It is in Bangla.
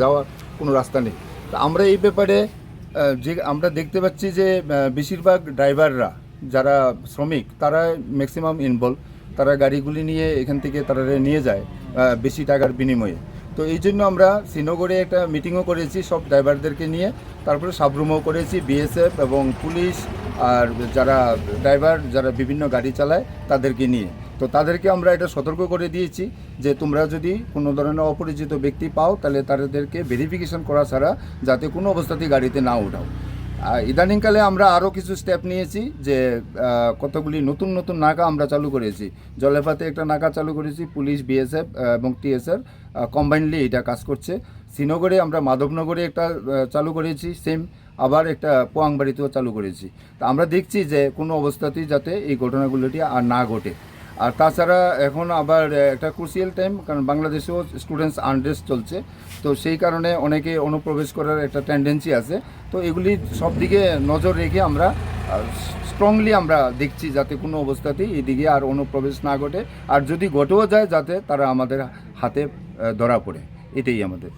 যাওয়ার কোনো রাস্তা নেই। তা আমরা এই ব্যাপারে যে আমরা দেখতে পাচ্ছি যে বেশিরভাগ ড্রাইভাররা যারা শ্রমিক তারা ম্যাক্সিমাম ইনভলভ তারা গাড়িগুলি নিয়ে এখান থেকে তারা নিয়ে যায় বেশি টাকার বিনিময়ে। তো এই জন্য আমরা শ্রীনগরে একটা মিটিংও করেছি সব ড্রাইভারদেরকে নিয়ে। তারপরে সাবরুমও করেছি বিএসএফ এবং পুলিশ আর যারা ড্রাইভার যারা বিভিন্ন গাড়ি চালায়, তাদেরকে নিয়ে। তো তাদেরকে আমরা এটা সতর্ক করে দিয়েছি যে তোমরা যদি কোনো ধরনের অপরিচিত ব্যক্তি পাও, তাহলে তাদেরকে ভেরিফিকেশন করা ছাড়া যাতে কোনো অবস্থাতেই গাড়িতে না উঠাও ইদানিংকালে আমরা আরও কিছু স্টেপ নিয়েছি যে কতগুলি নতুন নতুন নাকা আমরা চালু করেছি। জলেফাতে একটা নাকা চালু করেছি, পুলিশ বিএসএফ এবং টিএসআর কম্বাইনলি এটা কাজ করছে। শ্রীনগরে আমরা মাধবনগরে একটা চালু করেছি সেম আবার একটা পোয়াংবাড়িতেও চালু করেছি। তা আমরা দেখছি যে কোনো অবস্থাতেই যাতে এই ঘটনাগুলোটি আর না ঘটে। আর তাছাড়া এখন আবার একটা ক্রুশিয়াল টাইম কারণ বাংলাদেশেও স্টুডেন্টস আনরেস্ট চলছে। তো সেই কারণে অনেকে অনুপ্রবেশ করার একটা টেন্ডেন্সি আছে। তো এগুলি সব দিকে নজর রেখে আমরা স্ট্রংলি আমরা দেখছি যাতে কোনো অবস্থাতেই এদিকে আর অনুপ্রবেশ না ঘটে। আর যদি ঘটেও যায় যাতে তারা আমাদের হাতে ধরা পড়ে। এটাই আমাদের।